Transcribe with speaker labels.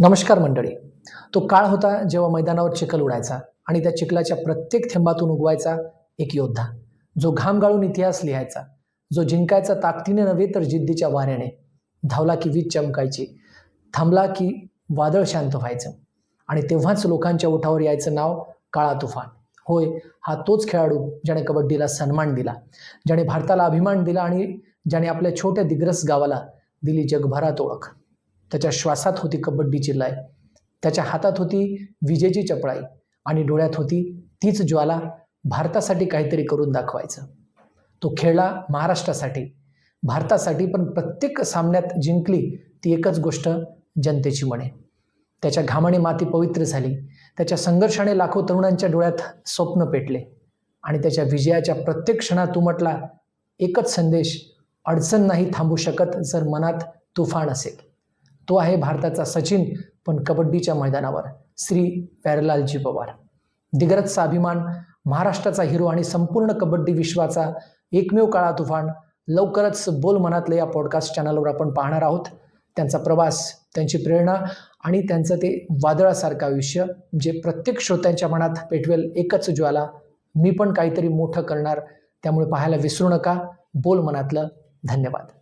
Speaker 1: नमस्कार मंडळी. तो काळ होता जेव्हा मैदानावर चिखल उडायचा आणि त्या चिखलाच्या प्रत्येक थेंबातून उगवायचा एक योद्धा. जो घाम गाळून इतिहास लिहायचा जो जिंकायचा ताकदीने नव्हे तर जिद्दीच्या वाऱ्याने. धावला की वीज चमकायची थांबला की वादळ शांत व्हायचं. आणि तेव्हाच लोकांच्या ओठावर यायचं नाव काळा तुफान. होय हा तोच खेळाडू ज्याने कबड्डीला सन्मान दिला ज्याने भारताला अभिमान दिला आणि ज्याने आपल्या छोट्या दिग्रस गावाला दिली जगभरात ओळख. त्याच्या श्वासात होती कबड्डीची लय त्याच्या हातात होती विजेची चपळाई आणि डोळ्यात होती तीच ज्वाला भारतासाठी काहीतरी करून दाखवायचं. तो खेळला महाराष्ट्रासाठी. भारतासाठी पण प्रत्येक सामन्यात जिंकली ती एकच गोष्ट जनतेची म्हणे त्याच्या घामाने माती पवित्र झाली. त्याच्या संघर्षाने लाखो तरुणांच्या डोळ्यात स्वप्न पेटले. आणि त्याच्या विजयाच्या प्रत्येक क्षणात उमटला एकच संदेश अडचण नाही थांबू शकत जर मनात तुफान असेल. तो आहे भारताचा सचिन पण कबड्डीच्या मैदानावर. श्री प्यारेलालजी पवार. दिग्रजचा अभिमान महाराष्ट्राचा हिरो आणि संपूर्ण कबड्डी विश्वाचा एकमेव काळा तुफान. लवकरच बोल मनातलं या पॉडकास्ट चॅनलवर आपण पाहणार आहोत. त्यांचा प्रवास त्यांची प्रेरणा आणि त्यांचं ते वादळासारखं आयुष्य जे प्रत्येक श्रोत्यांच्या मनात पेटवेल एकच ज्वाला. मी पण काहीतरी मोठं करणार त्यामुळे पाहायला विसरू नका. बोल मनातलं. धन्यवाद.